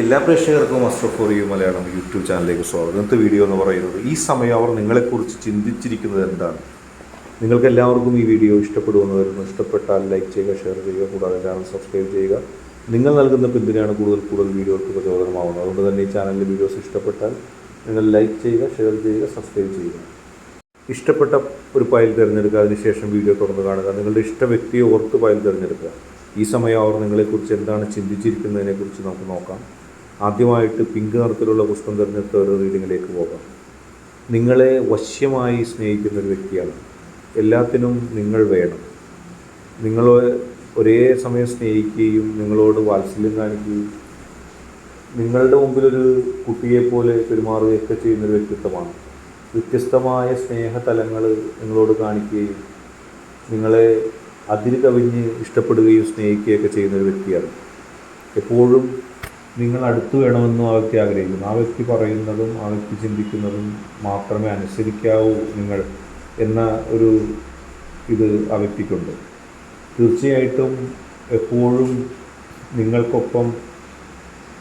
എല്ലാ പ്രേക്ഷകർക്കും astro for you Malayalam YouTube ചാനലിലേക്ക് സ്വാഗതം. ഇന്നത്തെ വീഡിയോ എന്ന് പറയുന്നത് ഈ സമയം അവർ നിങ്ങളെക്കുറിച്ച് ചിന്തിച്ചിരിക്കുന്നത് എന്താണ്? നിങ്ങൾക്ക് എല്ലാവർക്കും ഈ വീഡിയോ ഇഷ്ടപ്പെടുമെന്ന് വരുന്നു. ഇഷ്ടപ്പെട്ടാൽ ലൈക്ക് ചെയ്യുക ഷെയർ ചെയ്യുക കൂടാതെ ചാനൽ സബ്സ്ക്രൈബ് ചെയ്യുക. നിങ്ങൾ നൽകുന്ന പിന്തുണയാണ് കൂടുതൽ കൂടുതൽ വീഡിയോകൾക്ക് പ്രചോദനമാവുന്നത്. അതുകൊണ്ട് തന്നെ ഈ ചാനലിലെ വീഡിയോസ് ഇഷ്ടപ്പെട്ടാൽ നിങ്ങൾ ലൈക്ക് ചെയ്യുക ഷെയർ ചെയ്യുക സബ്സ്ക്രൈബ് ചെയ്യുക. ഇഷ്ടപ്പെട്ട ഒരു ഫയൽ തിരഞ്ഞെടുക്കുക അതിനുശേഷം വീഡിയോ തുറന്ന് കാണുക. നിങ്ങളുടെ ഇഷ്ട വ്യക്തിയെ ഓർത്ത് ഫയൽ തിരഞ്ഞെടുക്കുക. ഈ സമയം അവർ നിങ്ങളെക്കുറിച്ച് എന്താണ് ചിന്തിച്ചിരിക്കുന്നതിനെക്കുറിച്ച് നമുക്ക് നോക്കാം. ആദ്യമായിട്ട് പിങ്ക് നിറത്തിലുള്ള പുസ്തകം തിരഞ്ഞെടുത്ത ഒരു റീഡിങ്ങിലേക്ക് പോകാം. നിങ്ങളെ വശ്യമായി സ്നേഹിക്കുന്ന ഒരു വ്യക്തിയാണ്. എല്ലാത്തിനും നിങ്ങൾ വേണം. നിങ്ങൾ ഒരേ സമയം സ്നേഹിക്കുകയും നിങ്ങളോട് വാത്സല്യം കാണിക്കുകയും നിങ്ങളുടെ മുമ്പിലൊരു കുട്ടിയെപ്പോലെ പെരുമാറുകയൊക്കെ ചെയ്യുന്നൊരു വ്യക്തിത്വമാണ്. വ്യത്യസ്തമായ സ്നേഹതലങ്ങൾ നിങ്ങളോട് കാണിക്കുകയും നിങ്ങളെ അതിര് കവിഞ്ഞ് ഇഷ്ടപ്പെടുകയും സ്നേഹിക്കുകയൊക്കെ ചെയ്യുന്നൊരു വ്യക്തിയാണ്. എപ്പോഴും നിങ്ങൾ അടുത്ത് വേണമെന്നും ആ വ്യക്തി ആഗ്രഹിക്കുന്നു. ആ വ്യക്തി പറയുന്നതും ആ വ്യക്തി ചിന്തിക്കുന്നതും മാത്രമേ അനുസരിക്കാവൂ നിങ്ങൾ എന്ന ഒരു ഇത് ആ വ്യക്തിക്കുണ്ട്. തീർച്ചയായിട്ടും എപ്പോഴും നിങ്ങൾക്കൊപ്പം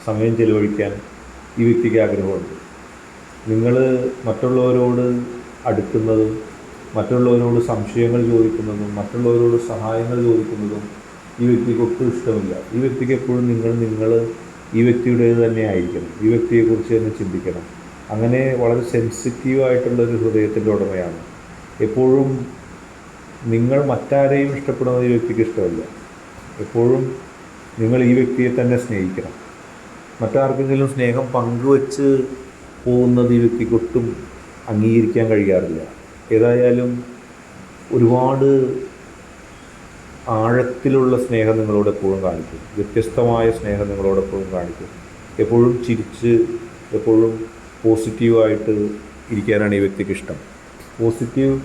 സമയം ചെലവഴിക്കാൻ ഈ വ്യക്തിക്ക് ആഗ്രഹമുണ്ട്. നിങ്ങൾ മറ്റുള്ളവരോട് അടുക്കുന്നതും മറ്റുള്ളവരോട് സംശയങ്ങൾ ചോദിക്കുന്നതും മറ്റുള്ളവരോട് സഹായങ്ങൾ ചോദിക്കുന്നതും ഈ വ്യക്തിക്ക് ഒട്ടും ഇഷ്ടമില്ല. ഈ വ്യക്തിക്ക് എപ്പോഴും നിങ്ങൾ നിങ്ങൾ ഈ വ്യക്തിയുടേത് തന്നെ ആയിരിക്കണം ഈ വ്യക്തിയെക്കുറിച്ച് തന്നെ ചിന്തിക്കണം. അങ്ങനെ വളരെ സെൻസിറ്റീവായിട്ടുള്ള ഒരു ഹൃദയത്തിന്റെ ഉടമയാണ്. എപ്പോഴും നിങ്ങൾ മറ്റാരെയും ഇഷ്ടപ്പെടുന്നത് ഈ വ്യക്തിക്ക് ഇഷ്ടമല്ല. എപ്പോഴും നിങ്ങൾ ഈ വ്യക്തിയെ തന്നെ സ്നേഹിക്കണം. മറ്റാർക്കെങ്കിലും സ്നേഹം പങ്കുവച്ച് പോകുന്നത് ഈ വ്യക്തിക്ക് ഒട്ടും അംഗീകരിക്കാൻ കഴിയാറില്ല. ഏതായാലും ഒരുപാട് ആഴത്തിലുള്ള സ്നേഹം നിങ്ങളോട് എപ്പോഴും കാണിക്കും. വ്യത്യസ്തമായ സ്നേഹം നിങ്ങളോട് എപ്പോഴും കാണിക്കും. എപ്പോഴും ചിരിച്ച് എപ്പോഴും പോസിറ്റീവായിട്ട് ഇരിക്കാനാണ് ഈ വ്യക്തിക്ക് ഇഷ്ടം. പോസിറ്റീവ്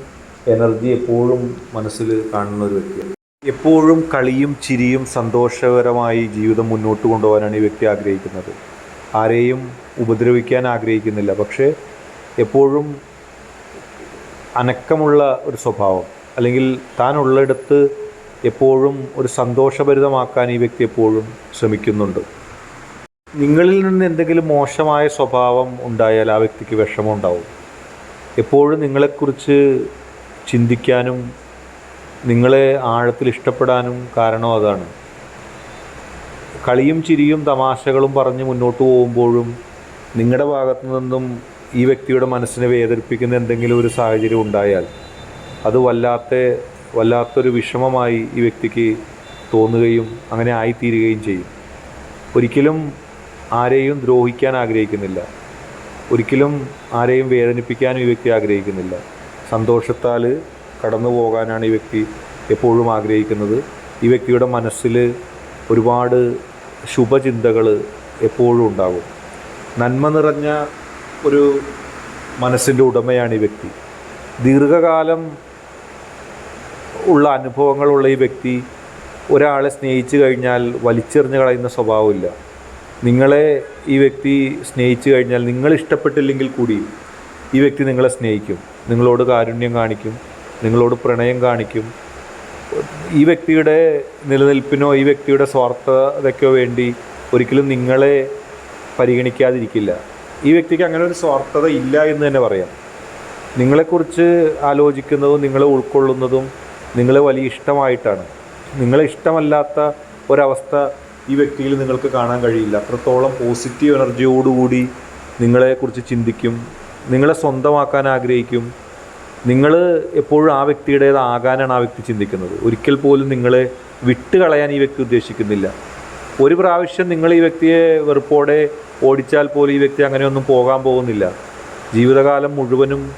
എനർജി എപ്പോഴും മനസ്സിൽ കാണുന്ന ഒരു വ്യക്തിയാണ്. എപ്പോഴും കളിയും ചിരിയും സന്തോഷകരമായി ജീവിതം മുന്നോട്ട് കൊണ്ടുപോകാനാണ് ഈ വ്യക്തി ആഗ്രഹിക്കുന്നത്. ആരെയും ഉപദ്രവിക്കാൻ ആഗ്രഹിക്കുന്നില്ല. പക്ഷേ എപ്പോഴും അനക്കമുള്ള ഒരു സ്വഭാവം അല്ലെങ്കിൽ താൻ ഉള്ളിടത്ത് എപ്പോഴും ഒരു സന്തോഷഭരിതമാക്കാൻ ഈ വ്യക്തി എപ്പോഴും ശ്രമിക്കുന്നുണ്ട്. നിങ്ങളിൽ നിന്ന് എന്തെങ്കിലും മോശമായ സ്വഭാവം ഉണ്ടായാൽ ആ വ്യക്തിക്ക് വിഷമം ഉണ്ടാവും എപ്പോഴും നിങ്ങളെക്കുറിച്ച് ചിന്തിക്കാനും നിങ്ങളെ ആഴത്തിൽ ഇഷ്ടപ്പെടാനും കാരണം അതാണ്. കളിയും ചിരിയും തമാശകളും പറഞ്ഞ് മുന്നോട്ട് പോകുമ്പോഴും നിങ്ങളുടെ ഭാഗത്തു നിന്നും ഈ വ്യക്തിയുടെ മനസ്സിനെ വേദനിപ്പിക്കുന്ന എന്തെങ്കിലും ഒരു സാഹചര്യം ഉണ്ടായാൽ അത് വല്ലാത്ത വല്ലാത്തൊരു വിഷമമായി ഈ വ്യക്തിക്ക് തോന്നുകയും അങ്ങനെ ആയിത്തീരുകയും ചെയ്യും. ഒരിക്കലും ആരെയും ദ്രോഹിക്കാൻ ആഗ്രഹിക്കുന്നില്ല. ഒരിക്കലും ആരെയും വേദനിപ്പിക്കാനും ഈ വ്യക്തി ആഗ്രഹിക്കുന്നില്ല. സന്തോഷത്താൽ കടന്നു പോകാനാണ് ഈ വ്യക്തി എപ്പോഴും ആഗ്രഹിക്കുന്നത്. ഈ വ്യക്തിയുടെ മനസ്സിൽ ഒരുപാട് ശുഭചിന്തകൾ എപ്പോഴും ഉണ്ടാകും. നന്മ നിറഞ്ഞ ഒരു മനസ്സിന്റെ ഉടമയാണ് ഈ വ്യക്തി. ദീർഘകാലം ഉള്ള അനുഭവങ്ങളുള്ള ഈ വ്യക്തി ഒരാളെ സ്നേഹിച്ചു കഴിഞ്ഞാൽ വലിച്ചെറിഞ്ഞ് കളയുന്ന സ്വഭാവമില്ല. നിങ്ങളെ ഈ വ്യക്തി സ്നേഹിച്ചു കഴിഞ്ഞാൽ നിങ്ങൾ ഇഷ്ടപ്പെട്ടില്ലെങ്കിൽ കൂടി ഈ വ്യക്തി നിങ്ങളെ സ്നേഹിക്കും. നിങ്ങളോട് കാരുണ്യം കാണിക്കും നിങ്ങളോട് പ്രണയം കാണിക്കും. ഈ വ്യക്തിയുടെ നിലനിൽപ്പിനോ ഈ വ്യക്തിയുടെ സ്വാർത്ഥതയ്ക്കോ വേണ്ടി ഒരിക്കലും നിങ്ങളെ പരിഗണിക്കാതിരിക്കില്ല. ഈ വ്യക്തിക്ക് അങ്ങനെ ഒരു സ്വാർത്ഥത ഇല്ല എന്ന് തന്നെ പറയാം. നിങ്ങളെക്കുറിച്ച് ആലോചിക്കുന്നതും നിങ്ങളെ ഉൾക്കൊള്ളുന്നതും നിങ്ങളെ വലിയ ഇഷ്ടമായിട്ടാണ്. നിങ്ങളെ ഇഷ്ടമല്ലാത്ത ഒരവസ്ഥ ഈ വ്യക്തിയിൽ നിങ്ങൾക്ക് കാണാൻ കഴിയില്ല. അത്രത്തോളം പോസിറ്റീവ് എനർജിയോടുകൂടി നിങ്ങളെക്കുറിച്ച് ചിന്തിക്കും. നിങ്ങളെ സ്വന്തമാക്കാൻ ആഗ്രഹിക്കും. നിങ്ങൾ എപ്പോഴും ആ വ്യക്തിയുടേതാകാനാണ് ആ വ്യക്തി ചിന്തിക്കുന്നത്. ഒരിക്കൽ പോലും നിങ്ങളെ വിട്ടുകളയാൻ ഈ വ്യക്തി ഉദ്ദേശിക്കുന്നില്ല. ഒരു പ്രാവശ്യം നിങ്ങൾ ഈ വ്യക്തിയെ വെറുപ്പോടെ ഓടിച്ചാൽ പോലും ഈ വ്യക്തി അങ്ങനെയൊന്നും പോകാൻ പോകുന്നില്ല. ജീവിതകാലം മുഴുവനും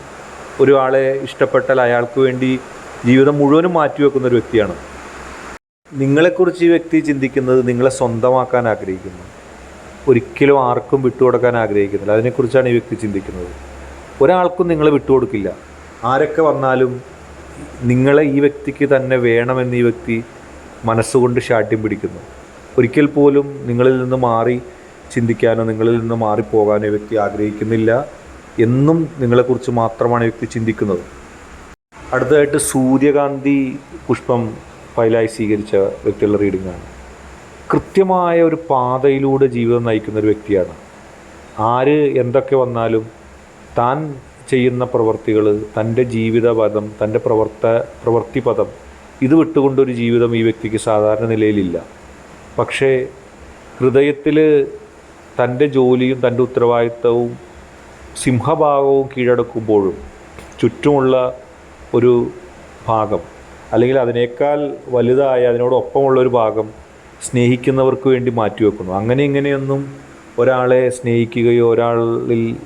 ഒരാളെ ഇഷ്ടപ്പെട്ടാൽ അയാൾക്ക് വേണ്ടി ജീവിതം മുഴുവനും മാറ്റിവെക്കുന്ന ഒരു വ്യക്തിയാണ്. നിങ്ങളെക്കുറിച്ച് ഈ വ്യക്തി ചിന്തിക്കുന്നത് നിങ്ങളെ സ്വന്തമാക്കാൻ ആഗ്രഹിക്കുന്നു. ഒരിക്കലും ആർക്കും വിട്ടുകൊടുക്കാൻ ആഗ്രഹിക്കുന്നില്ല. അതിനെക്കുറിച്ചാണ് ഈ വ്യക്തി ചിന്തിക്കുന്നത്. ഒരാൾക്കും നിങ്ങളെ വിട്ടുകൊടുക്കില്ല. ആരൊക്കെ വന്നാലും നിങ്ങളെ ഈ വ്യക്തിക്ക് തന്നെ വേണമെന്ന് ഈ വ്യക്തി മനസ്സുകൊണ്ട് ശാഠ്യം പിടിക്കുന്നു. ഒരിക്കൽ പോലും നിങ്ങളിൽ നിന്ന് മാറി ചിന്തിക്കാനോ നിങ്ങളിൽ നിന്ന് മാറിപ്പോകാനോ വ്യക്തി ആഗ്രഹിക്കുന്നില്ല എന്നും നിങ്ങളെക്കുറിച്ച് മാത്രമാണ് വ്യക്തി ചിന്തിക്കുന്നത്. അടുത്തതായിട്ട് സൂര്യകാന്തി പുഷ്പം ഫയലായി സ്വീകരിച്ച വ്യക്തിയുള്ള റീഡിംഗാണ് കൃത്യമായ ഒരു പാതയിലൂടെ ജീവിതം നയിക്കുന്ന ഒരു വ്യക്തിയാണ്. ആര് എന്തൊക്കെ വന്നാലും താൻ ചെയ്യുന്ന പ്രവർത്തികൾ തന്റെ ജീവിതപദം തന്റെ പ്രവർത്ത പ്രവൃത്തിപദം ഇത് വിട്ടുകൊണ്ടൊരു ജീവിതം ഈ വ്യക്തിക്ക് സാധാരണ നിലയിലില്ല. പക്ഷേ ഹൃദയത്തിൽ തന്റെ ജോലിയും തന്റെ ഉത്തരവാദിത്തവും സിംഹഭാഗവും കീഴടക്കുമ്പോഴും ചുറ്റുമുള്ള ഒരു ഭാഗം. അല്ലെങ്കിൽ അതിനേക്കാൾ വലുതായ അതിനോടൊപ്പമുള്ള ഒരു ഭാഗം സ്നേഹിക്കുന്നവർക്ക് വേണ്ടി മാറ്റിവെക്കുന്നു അങ്ങനെ ഇങ്ങനെയൊന്നും ഒരാളെ സ്നേഹിക്കുകയോ ഒരാളിൽ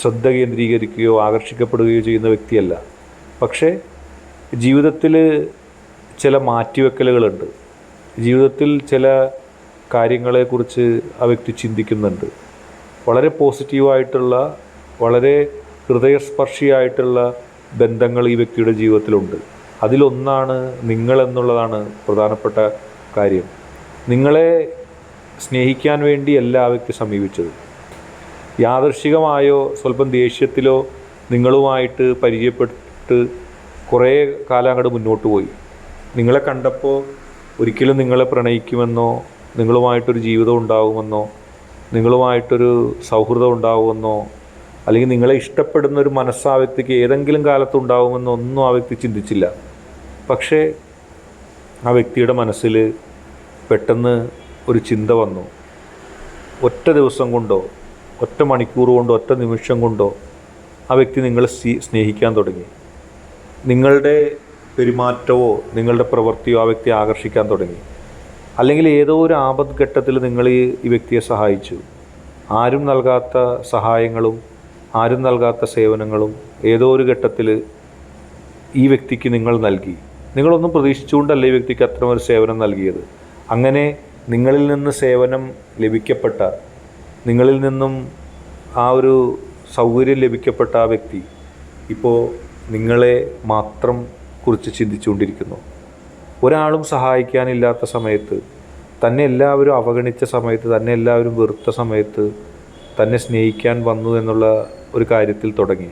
ശ്രദ്ധ കേന്ദ്രീകരിക്കുകയോ ആകർഷിക്കപ്പെടുകയോ ചെയ്യുന്ന വ്യക്തിയല്ല. പക്ഷേ ജീവിതത്തിൽ ചില മാറ്റിവെക്കലുകളുണ്ട്. ജീവിതത്തിൽ ചില കാര്യങ്ങളെക്കുറിച്ച് ആ വ്യക്തി ചിന്തിക്കുന്നുണ്ട്. വളരെ പോസിറ്റീവായിട്ടുള്ള വളരെ ഹൃദയസ്പർശിയായിട്ടുള്ള ബന്ധങ്ങൾ ഈ വ്യക്തിയുടെ ജീവിതത്തിലുണ്ട്. അതിലൊന്നാണ് നിങ്ങളെന്നുള്ളതാണ് പ്രധാനപ്പെട്ട കാര്യം. നിങ്ങളെ സ്നേഹിക്കാൻ വേണ്ടിയല്ല ആ വ്യക്തി സമീപിച്ചത്. യാദർശികമായോ സ്വല്പം ദേഷ്യത്തിലോ നിങ്ങളുമായിട്ട് പരിചയപ്പെട്ട് കുറേ കാലം അങ്ങോട്ട് മുന്നോട്ട് പോയി. നിങ്ങളെ കണ്ടപ്പോൾ ഒരിക്കലും നിങ്ങളെ പ്രണയിക്കുമെന്നോ നിങ്ങളുമായിട്ടൊരു ജീവിതം ഉണ്ടാകുമെന്നോ നിങ്ങളുമായിട്ടൊരു സൗഹൃദം ഉണ്ടാകുമെന്നോ അല്ലെങ്കിൽ നിങ്ങളെ ഇഷ്ടപ്പെടുന്ന ഒരു മനസ്സാ വ്യക്തിക്ക് ഏതെങ്കിലും കാലത്തുണ്ടാവുമെന്ന് ഒന്നും ആ വ്യക്തി ചിന്തിച്ചില്ല. പക്ഷേ ആ വ്യക്തിയുടെ മനസ്സിൽ പെട്ടെന്ന് ഒരു ചിന്ത വന്നു. ഒറ്റ ദിവസം കൊണ്ടോ ഒറ്റ മണിക്കൂർ കൊണ്ടോ ഒറ്റ നിമിഷം കൊണ്ടോ ആ വ്യക്തി നിങ്ങളെ സ്നേഹിക്കാൻ തുടങ്ങി. നിങ്ങളുടെ പെരുമാറ്റമോ നിങ്ങളുടെ പ്രവൃത്തിയോ ആ വ്യക്തി ആകർഷിക്കാൻ തുടങ്ങി. അല്ലെങ്കിൽ ഏതോ ഒരു ആപത് ഘട്ടത്തിൽ നിങ്ങൾ ഈ വ്യക്തിയെ സഹായിച്ചു. ആരും നൽകാത്ത സഹായങ്ങളും ആരും നൽകാത്ത സേവനങ്ങളും ഏതോ ഒരു ഘട്ടത്തിൽ ഈ വ്യക്തിക്ക് നിങ്ങൾ നൽകി. നിങ്ങളൊന്നും പ്രതീക്ഷിച്ചുകൊണ്ടല്ല ഈ വ്യക്തിക്ക് അത്തരമൊരു സേവനം നൽകിയത്. അങ്ങനെ നിങ്ങളിൽ നിന്ന് സേവനം ലഭിക്കപ്പെട്ട നിങ്ങളിൽ നിന്നും ആ ഒരു സൗകര്യം ലഭിക്കപ്പെട്ട ആ വ്യക്തി ഇപ്പോൾ നിങ്ങളെ മാത്രം കുറിച്ച് ചിന്തിച്ചുകൊണ്ടിരിക്കുന്നു. ഒരാളും സഹായിക്കാനില്ലാത്ത സമയത്ത് തന്നെ എല്ലാവരും അവഗണിച്ച സമയത്ത് തന്നെ എല്ലാവരും വെറുത്ത സമയത്ത് തന്നെ സ്നേഹിക്കാൻ വന്നു എന്നുള്ള ഒരു കാര്യത്തിൽ തുടങ്ങി.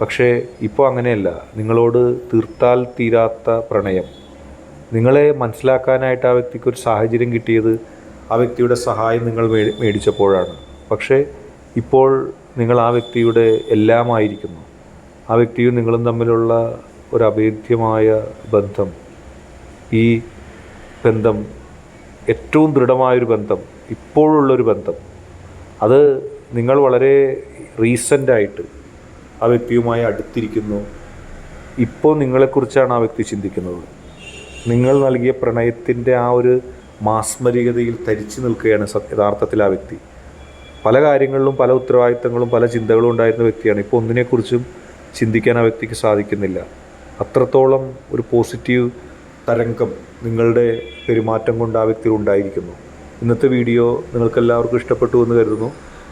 പക്ഷേ ഇപ്പോൾ അങ്ങനെയല്ല. നിങ്ങളോട് തീർത്താൽ തീരാത്ത പ്രണയം. നിങ്ങളെ മനസ്സിലാക്കാനായിട്ട് ആ വ്യക്തിക്ക് ഒരു സാഹചര്യം കിട്ടിയത് ആ വ്യക്തിയുടെ സഹായം നിങ്ങൾ മേടിച്ചപ്പോഴാണ്. പക്ഷേ ഇപ്പോൾ നിങ്ങൾ ആ വ്യക്തിയുടെ എല്ലാമായിരിക്കുന്നു. ആ വ്യക്തിയും നിങ്ങളും തമ്മിലുള്ള ഒരു അഭേദ്യമായ ബന്ധം. ഈ ബന്ധം ഏറ്റവും ദൃഢമായൊരു ബന്ധം ഇപ്പോഴുള്ളൊരു ബന്ധം. അത് നിങ്ങൾ വളരെ റീസെന്റായിട്ട് ആ വ്യക്തിയുമായി അടുത്തിരിക്കുന്നു. ഇപ്പോൾ നിങ്ങളെക്കുറിച്ചാണ് ആ വ്യക്തി ചിന്തിക്കുന്നത്. നിങ്ങൾ നൽകിയ പ്രണയത്തിന്റെ ആ ഒരു മാസ്മരികതയിൽ തരിച്ചു നിൽക്കുകയാണ് യഥാർത്ഥത്തിൽ ആ വ്യക്തി. പല കാര്യങ്ങളിലും പല ഉത്തരവാദിത്തങ്ങളും പല ചിന്തകളും ഉണ്ടായിരുന്ന വ്യക്തിയാണ്. ഇപ്പോൾ ഒന്നിനെക്കുറിച്ചും ചിന്തിക്കാൻ ആ വ്യക്തിക്ക് സാധിക്കുന്നില്ല. അത്രത്തോളം ഒരു പോസിറ്റീവ് തരംഗം നിങ്ങളുടെ പെരുമാറ്റം കൊണ്ട് ആ വ്യക്തി ഉണ്ടായിരിക്കുന്നു. ഇന്നത്തെ വീഡിയോ നിങ്ങൾക്കെല്ലാവർക്കും ഇഷ്ടപ്പെട്ടു എന്ന് കരുതുന്നു.